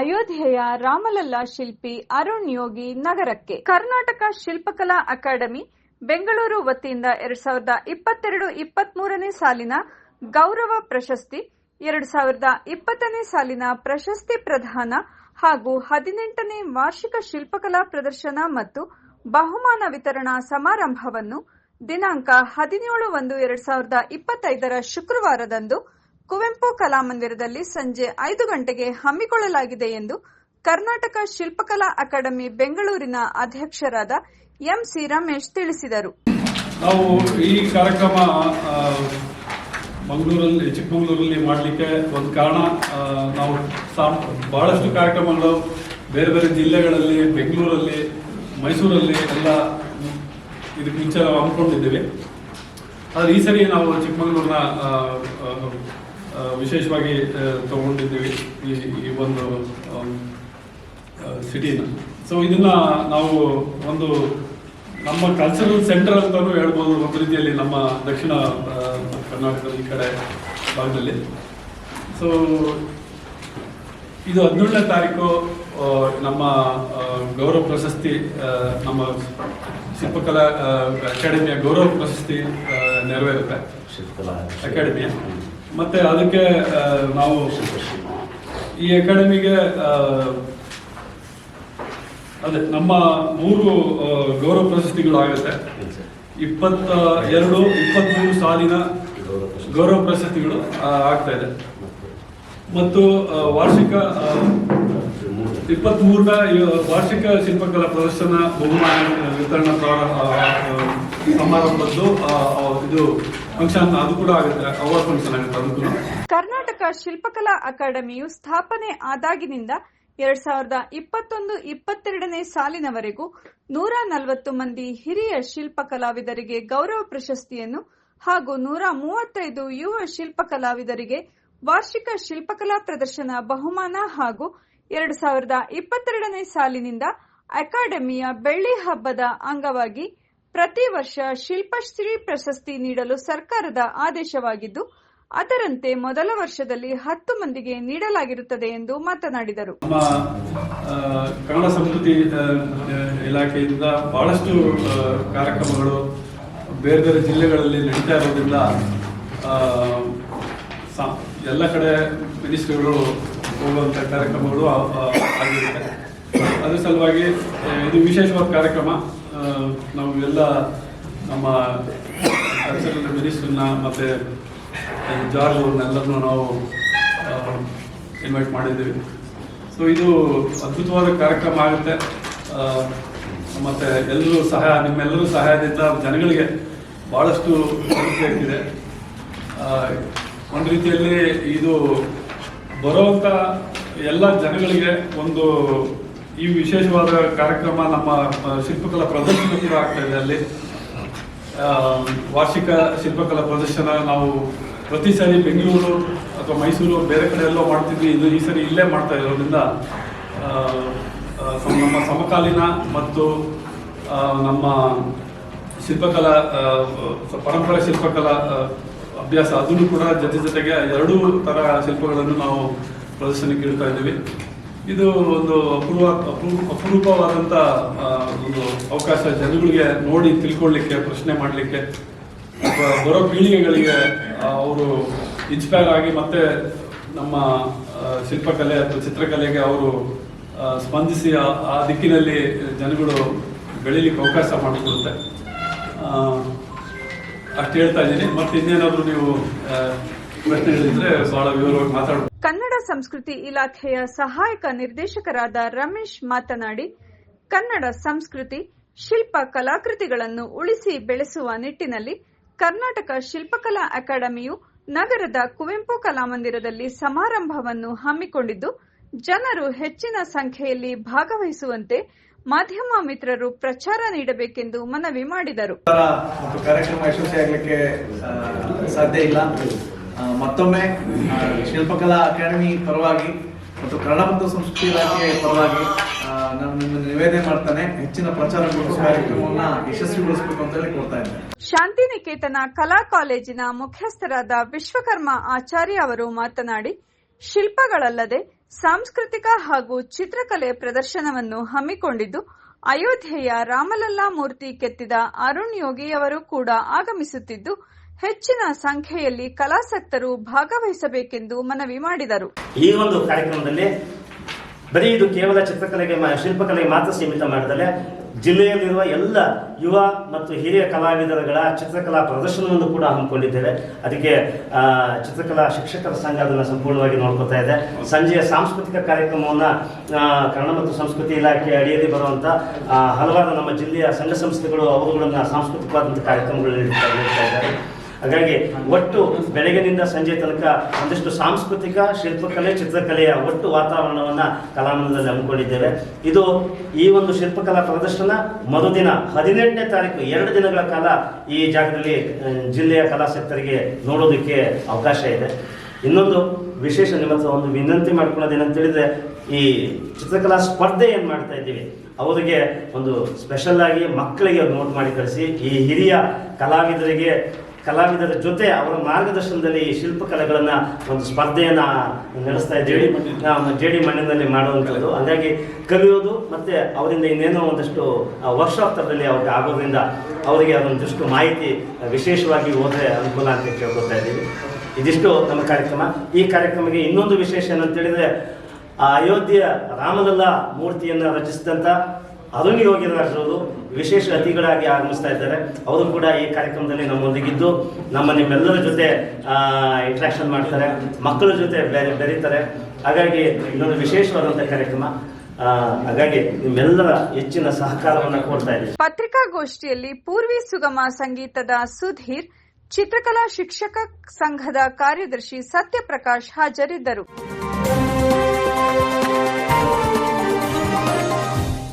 ಅಯೋಧ್ಯೆಯ ರಾಮಲಲ್ಲಾ ಶಿಲ್ಪಿ ಅರುಣ್ ಯೋಗಿ ನಗರಕ್ಕೆ. ಕರ್ನಾಟಕ ಶಿಲ್ಪಕಲಾ ಅಕಾಡೆಮಿ, ಬೆಂಗಳೂರು ವತಿಯಿಂದ ಎರಡ್ ಸಾವಿರದ ಇಪ್ಪತ್ತೆರಡು ಇಪ್ಪತ್ಮೂರನೇ ಸಾಲಿನ ಗೌರವ ಪ್ರಶಸ್ತಿ, ಎರಡ್ ಸಾವಿರದ ಇಪ್ಪತ್ತನೇ ಸಾಲಿನ ಪ್ರಶಸ್ತಿ ಪ್ರಧಾನ ಹಾಗೂ ಹದಿನೆಂಟನೇ ವಾರ್ಷಿಕ ಶಿಲ್ಪಕಲಾ ಪ್ರದರ್ಶನ ಮತ್ತು ಬಹುಮಾನ ವಿತರಣಾ ಸಮಾರಂಭವನ್ನು ದಿನಾಂಕ ಹದಿನೇಳು ಒಂದು ಎರಡ್ ಸಾವಿರದ ಇಪ್ಪತ್ತೈದರ ಶುಕ್ರವಾರದಂದು ಕುವೆಂಪು ಕಲಾಮಂದಿರದಲ್ಲಿ ಸಂಜೆ ಐದು ಗಂಟೆಗೆ ಹಮ್ಮಿಕೊಳ್ಳಲಾಗಿದೆ ಎಂದು ಕರ್ನಾಟಕ ಶಿಲ್ಪಕಲಾ ಅಕಾಡೆಮಿ ಬೆಂಗಳೂರಿನ ಅಧ್ಯಕ್ಷರಾದ ಎಂ ಸಿ ರಮೇಶ್ ತಿಳಿಸಿದರು. ನಾವು ಈ ಕಾರ್ಯಕ್ರಮ ಮಂಗಳೂರಲ್ಲಿ, ಚಿಕ್ಕಮಗಳೂರಲ್ಲಿ ಮಾಡಲಿಕ್ಕೆ ಒಂದು ಕಾರಣ ನಾವು ಬಹಳಷ್ಟು ಕಾರ್ಯಕ್ರಮಗಳು ಬೇರೆ ಬೇರೆ ಜಿಲ್ಲೆಗಳಲ್ಲಿ, ಬೆಂಗಳೂರಲ್ಲಿ, ಮೈಸೂರಲ್ಲಿ ಎಲ್ಲ ಇದಕ್ಕೆ ಮುಂಚೆ ನಾವು ಹಮ್ಮಿಕೊಂಡಿದ್ದೀವಿ. ಆದರೆ ಈ ಸರಿ ನಾವು ಚಿಕ್ಕಮಗಳೂರಿನ ವಿಶೇಷವಾಗಿ ತಗೊಂಡಿದ್ದೀವಿ ಈ ಈ ಒಂದು ಸಿಟಿನ. ಸೊ ಇದನ್ನ ನಾವು ಒಂದು ನಮ್ಮ ಕಲ್ಚರಲ್ ಸೆಂಟರ್ ಅಂತಲೂ ಹೇಳ್ಬೋದು ಒಂದು ರೀತಿಯಲ್ಲಿ ನಮ್ಮ ದಕ್ಷಿಣ ಕರ್ನಾಟಕದ ಈ ಕಡೆ ಭಾಗದಲ್ಲಿ. ಸೊ ಇದು ಹದಿನೇಳನೇ ತಾರೀಕು ನಮ್ಮ ಗೌರವ ಪ್ರಶಸ್ತಿ ನಮ್ಮ ಶಿಲ್ಪಕಲಾ ಅಕಾಡೆಮಿಯ ಗೌರವ ಪ್ರಶಸ್ತಿ ನೆರವೇರುತ್ತೆ. ಶಿಲ್ಪಕಲಾ ಅಕಾಡೆಮಿಯ. ಮತ್ತೆ ಅದಕ್ಕೆ ನಾವು ಈ ಅಕಾಡೆಮಿಗೆ ಅದೇ ನಮ್ಮ ಮೂರು ಗೌರವ ಪ್ರಶಸ್ತಿಗಳು ಆಗುತ್ತೆ. ಇಪ್ಪತ್ತ ಎರಡು ಇಪ್ಪತ್ಮೂರು ಸಾಲಿನ ಗೌರವ ಪ್ರಶಸ್ತಿಗಳು ಆಗ್ತಾ ಇದೆ. ಮತ್ತು ವಾರ್ಷಿಕ ಇಪ್ಪತ್ತ್ಮೂರನ ವಾರ್ಷಿಕ ಶಿಲ್ಪಕಲಾ ಪ್ರದರ್ಶನ ಬಹುಮಾನ ವಿತರಣಾ ಪ್ರಾರ- ಆ, ಆ, ಸಮಾರಂಭದ್ದು ಇದು ಕರ್ನಾಟಕ ಶಿಲ್ಪಕಲಾ ಅಕಾಡೆಮಿಯು ಸ್ಥಾಪನೆ ಆದಾಗಿನಿಂದ ಎರಡ್ ಸಾವಿರದ ಇಪ್ಪತ್ತೊಂದು, ಇಪ್ಪತ್ತೆರಡನೇ ಸಾಲಿನವರೆಗೂ ನೂರ ನಲವತ್ತು ಮಂದಿ ಹಿರಿಯ ಶಿಲ್ಪ ಕಲಾವಿದರಿಗೆ ಗೌರವ ಪ್ರಶಸ್ತಿಯನ್ನು ಹಾಗೂ ನೂರ ಮೂವತ್ತೈದು ಯುವ ಶಿಲ್ಪ ಕಲಾವಿದರಿಗೆ ವಾರ್ಷಿಕ ಶಿಲ್ಪಕಲಾ ಪ್ರದರ್ಶನ ಬಹುಮಾನ ಹಾಗೂ ಎರಡ್ ಸಾವಿರದ ಇಪ್ಪತ್ತೆರಡನೇ ಸಾಲಿನಿಂದ ಅಕಾಡೆಮಿಯ ಬೆಳ್ಳಿ ಹಬ್ಬದ ಅಂಗವಾಗಿ ಪ್ರತಿ ವರ್ಷ ಶಿಲ್ಪಶ್ರೀ ಪ್ರಶಸ್ತಿ ನೀಡಲು ಸರ್ಕಾರದ ಆದೇಶವಾಗಿದ್ದು, ಅದರಂತೆ ಮೊದಲ ವರ್ಷದಲ್ಲಿ ಹತ್ತು ಮಂದಿಗೆ ನೀಡಲಾಗಿರುತ್ತದೆ ಎಂದು ಮಾತನಾಡಿದರು. ಕನ್ನಡ ಸಂಸ್ಕೃತಿ ಇಲಾಖೆಯಿಂದ ಬಹಳಷ್ಟು ಕಾರ್ಯಕ್ರಮಗಳು ಬೇರೆ ಬೇರೆ ಜಿಲ್ಲೆಗಳಲ್ಲಿ ನಡೀತಾ ಇರೋದ್ರಿಂದ ಎಲ್ಲ ಕಡೆ ಮಿನಿಸ್ಟ್ರಿಗಳು ಹೋಗುವಂಥ ಕಾರ್ಯಕ್ರಮಗಳು ಆಗಿರುತ್ತೆ. ಅದ್ರ ಸಲುವಾಗಿ ಇದು ವಿಶೇಷವಾದ ಕಾರ್ಯಕ್ರಮ. ನಾವು ಎಲ್ಲ ನಮ್ಮ ಕಲ್ಚರಲ್ ಮಿನಿಸ್ಟ್ರನ್ನ ಮತ್ತೆ ಜಾರ್ಜ್ ಅವ್ರನ್ನೆಲ್ಲರನ್ನು ನಾವು ಇನ್ವೈಟ್ ಮಾಡಿದ್ದೀವಿ. ಸೊ ಇದು ಅದ್ಭುತವಾದ ಕಾರ್ಯಕ್ರಮ ಆಗುತ್ತೆ. ಮತ್ತೆ ಎಲ್ಲರೂ ಸಹಾಯ, ನಿಮ್ಮೆಲ್ಲರೂ ಸಹಾಯದಿಂದ ಜನಗಳಿಗೆ ಬಹಳಷ್ಟು ಇದೆ. ಒಂದು ರೀತಿಯಲ್ಲಿ ಇದು ಬರುವಂಥ ಎಲ್ಲ ಜನಗಳಿಗೆ ಒಂದು ಈ ವಿಶೇಷವಾದ ಕಾರ್ಯಕ್ರಮ ನಮ್ಮ ಶಿಲ್ಪಕಲಾ ಪ್ರದರ್ಶನ ಕೂಡ ಆಗ್ತಾ ಇದೆ ಅಲ್ಲಿ. ವಾರ್ಷಿಕ ಶಿಲ್ಪಕಲಾ ಪ್ರದರ್ಶನ ನಾವು ಪ್ರತಿ ಸಾರಿ ಬೆಂಗಳೂರು ಅಥವಾ ಮೈಸೂರು ಬೇರೆ ಕಡೆ ಎಲ್ಲೋ ಮಾಡ್ತಿದ್ವಿ. ಇದು ಈ ಸರಿ ಇಲ್ಲೇ ಮಾಡ್ತಾ ಇರೋದ್ರಿಂದ ನಮ್ಮ ಸಮಕಾಲೀನ ಮತ್ತು ನಮ್ಮ ಶಿಲ್ಪಕಲಾ ಪರಂಪರೆ ಶಿಲ್ಪಕಲಾ ಅಭ್ಯಾಸ ಅದನ್ನು ಕೂಡ ಜೊತೆ ಜೊತೆಗೆ ಎರಡೂ ತರ ಶಿಲ್ಪಗಳನ್ನು ನಾವು ಪ್ರದರ್ಶನಕ್ಕೆ ಇಡ್ತಾ ಇದ್ದೀವಿ. ಇದು ಒಂದು ಅಪೂರ್ವ ಅಪೂ- ಅಪರೂಪವಾದಂತ ಒಂದು ಅವಕಾಶ ಜನಗಳಿಗೆ ನೋಡಿ ತಿಳ್ಕೊಳ್ಳಿಕ್ಕೆ, ಪ್ರಶ್ನೆ ಮಾಡಲಿಕ್ಕೆ ಬರೋ ಪೀಳಿಗೆಗಳಿಗೆ ಅವರು ಇನ್ಸ್ಪೈರ್ ಆಗಿ ಮತ್ತೆ ನಮ್ಮ ಶಿಲ್ಪಕಲೆ ಅಥವಾ ಚಿತ್ರಕಲೆಗೆ ಅವರು ಸ್ಪಂದಿಸಿ ಆ- ದಿಕ್ಕಿನಲ್ಲಿ ಜನಗಳು ಬೆಳೀಲಿಕ್ಕೆ ಅವಕಾಶ ಮಾಡಿಕೊಡುತ್ತೆ. ಅಷ್ಟು ಹೇಳ್ತಾ ಇದ್ದೀನಿ. ಮತ್ತೆ ಇನ್ನೇನಾದರೂ ನೀವು ಪ್ರಶ್ನೆ ಪ್ರಶ್ನೆಗಳಿದ್ರೆ ಬಹಳ ವಿವರವಾಗಿ ಮಾತಾಡ್ಬೋದು. ಸಂಸ್ಕೃತಿ ಇಲಾಖೆಯ ಸಹಾಯಕ ನಿರ್ದೇಶಕರಾದ ರಮೇಶ್ ಮಾತನಾಡಿ, ಕನ್ನಡ ಸಂಸ್ಕೃತಿ, ಶಿಲ್ಪ ಕಲಾಕೃತಿಗಳನ್ನು ಉಳಿಸಿ ಬೆಳೆಸುವ ನಿಟ್ಟಿನಲ್ಲಿ ಕರ್ನಾಟಕ ಶಿಲ್ಪಕಲಾ ಅಕಾಡೆಮಿಯು ನಗರದ ಕುವೆಂಪು ಕಲಾಮಂದಿರದಲ್ಲಿ ಸಮಾರಂಭವನ್ನು ಹಮ್ಮಿಕೊಂಡಿದ್ದು, ಜನರು ಹೆಚ್ಚಿನ ಸಂಖ್ಯೆಯಲ್ಲಿ ಭಾಗವಹಿಸುವಂತೆ ಮಾಧ್ಯಮ ಮಿತ್ರರು ಪ್ರಚಾರ ನೀಡಬೇಕೆಂದು ಮನವಿ ಮಾಡಿದರು. ಕಾರ್ಯಕ್ರಮ ಯಶಸ್ವಿಯಾಗಲಿಕ್ಕೆ ಸಾಧ್ಯ ಇಲ್ಲ. ಮತ್ತೊಮ್ಮೆ ಶಿಲ್ಪಕಲಾ ಅಕಾಡೆಮಿ ಪರವಾಗಿ ಮತ್ತು ಕನ್ನಡ ಮತ್ತು ಸಂಸ್ಕೃತಿ ಇಲಾಖೆ ಪರವಾಗಿ ನಾನು ನಿಮ್ಮನ್ನು ನಿವೇದನೆ ಮಾಡ್ತಾನೆ. ಹೆಚ್ಚಿನ ಪ್ರಚಾರ ಕಾರ್ಯಕ್ರಮವನ್ನ ಯಶಸ್ವಿಗೊಳಿಸಬೇಕು ಅಂತ ಹೇಳಿ ಕೊಡ್ತಾ ಇದ್ದೇನೆ. ಶಾಂತಿನಿಕೇತನ ಕಲಾ ಕಾಲೇಜಿನ ಮುಖ್ಯಸ್ಥರಾದ ವಿಶ್ವಕರ್ಮ ಆಚಾರ್ಯ ಅವರು ಮಾತನಾಡಿ, ಶಿಲ್ಪಗಳಲ್ಲದೆ ಸಾಂಸ್ಕೃತಿಕ ಹಾಗೂ ಚಿತ್ರಕಲೆ ಪ್ರದರ್ಶನವನ್ನು ಹಮ್ಮಿಕೊಂಡಿದ್ದು, ಅಯೋಧ್ಯೆಯ ರಾಮಲಲ್ಲಾ ಮೂರ್ತಿ ಕೆತ್ತಿದ ಅರುಣ್ ಯೋಗಿಯವರು ಕೂಡ ಆಗಮಿಸುತ್ತಿದ್ದು ಹೆಚ್ಚಿನ ಸಂಖ್ಯೆಯಲ್ಲಿ ಕಲಾಸಕ್ತರು ಭಾಗವಹಿಸಬೇಕೆಂದು ಮನವಿ ಮಾಡಿದರು. ಈ ಒಂದು ಕಾರ್ಯಕ್ರಮದಲ್ಲಿ ಬರೀ ಇದು ಕೇವಲ ಚಿತ್ರಕಲೆಗೆ ಶಿಲ್ಪಕಲೆಗೆ ಮಾತ್ರ ಸೀಮಿತ ಮಾಡಿದರೆ ಜಿಲ್ಲೆಯಲ್ಲಿರುವ ಎಲ್ಲ ಯುವ ಮತ್ತು ಹಿರಿಯ ಕಲಾವಿದರುಗಳ ಚಿತ್ರಕಲಾ ಪ್ರದರ್ಶನವನ್ನು ಕೂಡ ಹಮ್ಮಿಕೊಂಡಿದ್ದೇವೆ. ಅದಕ್ಕೆ ಚಿತ್ರಕಲಾ ಶಿಕ್ಷಕರ ಸಂಘ ಅದನ್ನು ಸಂಪೂರ್ಣವಾಗಿ ನೋಡ್ಕೊತಾ ಇದೆ. ಸಂಜೆಯ ಸಾಂಸ್ಕೃತಿಕ ಕಾರ್ಯಕ್ರಮವನ್ನು ಕನ್ನಡ ಮತ್ತು ಸಂಸ್ಕೃತಿ ಇಲಾಖೆ ಅಡಿಯಲ್ಲಿ ಬರುವಂಥ ಹಲವಾರು ನಮ್ಮ ಜಿಲ್ಲೆಯ ಸಂಘ ಸಂಸ್ಥೆಗಳು ಅವುಗಳನ್ನು ಸಾಂಸ್ಕೃತಿಕವಾದಂಥ ಕಾರ್ಯಕ್ರಮಗಳಲ್ಲಿ ನೀಡ್ತಾ ಇದ್ದಾರೆ. ಹಾಗಾಗಿ ಒಟ್ಟು ಬೆಳಗಿನಿಂದ ಸಂಜೆ ತನಕ ಒಂದಿಷ್ಟು ಸಾಂಸ್ಕೃತಿಕ ಶಿಲ್ಪಕಲೆ, ಚಿತ್ರಕಲೆಯ ಒಟ್ಟು ವಾತಾವರಣವನ್ನು ಕಲಾಮಂದಿರದಲ್ಲಿ ಹಮ್ಮಿಕೊಂಡಿದ್ದೇವೆ. ಇದು ಈ ಒಂದು ಶಿಲ್ಪಕಲಾ ಪ್ರದರ್ಶನ ಮರುದಿನ ಹದಿನೆಂಟನೇ ತಾರೀಕು, ಎರಡು ದಿನಗಳ ಕಾಲ ಈ ಜಾಗದಲ್ಲಿ ಜಿಲ್ಲೆಯ ಕಲಾಸಕ್ತರಿಗೆ ನೋಡೋದಕ್ಕೆ ಅವಕಾಶ ಇದೆ. ಇನ್ನೊಂದು ವಿಶೇಷ ನಿಮ್ಮ ಒಂದು ವಿನಂತಿ ಮಾಡ್ಕೊಳ್ಳೋದೇನಂತ ಹೇಳಿದ್ರೆ, ಈ ಚಿತ್ರಕಲಾ ಸ್ಪರ್ಧೆ ಏನು ಮಾಡ್ತಾ ಇದ್ದೀವಿ, ಅವರಿಗೆ ಒಂದು ಸ್ಪೆಷಲ್ ಆಗಿ ಮಕ್ಕಳಿಗೆ ನೋಟ್ ಮಾಡಿ ಕಳಿಸಿ, ಈ ಹಿರಿಯ ಕಲಾವಿದರಿಗೆ ಕಲಾವಿದರ ಜೊತೆ ಅವರ ಮಾರ್ಗದರ್ಶನದಲ್ಲಿ ಈ ಶಿಲ್ಪಕಲೆಗಳನ್ನು ಒಂದು ಸ್ಪರ್ಧೆಯನ್ನು ನಡೆಸ್ತಾ ಇದ್ದೀವಿ. ನಾವು ಜೇಡಿ ಮಣ್ಣಿನಲ್ಲಿ ಮಾಡುವಂಥದ್ದು. ಹಾಗಾಗಿ ಕಲಿಯೋದು ಮತ್ತೆ ಅವರಿಂದ ಇನ್ನೇನೋ ಒಂದಷ್ಟು ವರ್ಕ್ಶಾಪ್ ಥರದಲ್ಲಿ ಅವ್ರಿಗೆ ಆಗೋದ್ರಿಂದ ಅವರಿಗೆ ಅದೊಂದಿಷ್ಟು ಮಾಹಿತಿ ವಿಶೇಷವಾಗಿ ಹೋದರೆ ಅನುಕೂಲ ಅಂತ ಕೇಳ್ಕೊತಾ ಇದ್ದೀವಿ. ಇದಿಷ್ಟು ನಮ್ಮ ಕಾರ್ಯಕ್ರಮ. ಈ ಕಾರ್ಯಕ್ರಮಕ್ಕೆ ಇನ್ನೊಂದು ವಿಶೇಷ ಏನಂತೇಳಿದರೆ ಆ ಅಯೋಧ್ಯೆಯ ರಾಮಲಲ್ಲ ಮೂರ್ತಿಯನ್ನ ರಚಿಸಿದಂತ ಅರುಣ್ ಯೋಗಿರಾಜರವರು ವಿಶೇಷ ಅತಿಥಿಗಳಾಗಿ ಆಗಮಿಸ್ತಾ ಇದ್ದಾರೆ. ಅವರು ಕೂಡ ಈ ಕಾರ್ಯಕ್ರಮದಲ್ಲಿ ನಮ್ಮೊಂದಿಗಿದ್ದು, ನಮ್ಮ ನಿಮ್ಮೆಲ್ಲರ ಜೊತೆ ಇಂಟ್ರಾಕ್ಷನ್ ಮಾಡ್ತಾರೆ, ಮಕ್ಕಳ ಜೊತೆ ಬೆರೆ, ಬೆರೀತಾರೆ. ಹಾಗಾಗಿ ಇನ್ನೊಂದು ವಿಶೇಷವಾದಂಥ ಕಾರ್ಯಕ್ರಮ. ಹಾಗಾಗಿ ನಿಮ್ಮೆಲ್ಲರ ಹೆಚ್ಚಿನ ಸಹಕಾರವನ್ನು ಪತ್ರಿಕಾಗೋಷ್ಠಿಯಲ್ಲಿ ಪೂರ್ವಿ ಸುಗಮ ಸಂಗೀತದ ಸುಧೀರ್, ಚಿತ್ರಕಲಾ ಶಿಕ್ಷಕ ಸಂಘದ ಕಾರ್ಯದರ್ಶಿ ಸತ್ಯಪ್ರಕಾಶ್ ಹಾಜರಿದ್ದರು.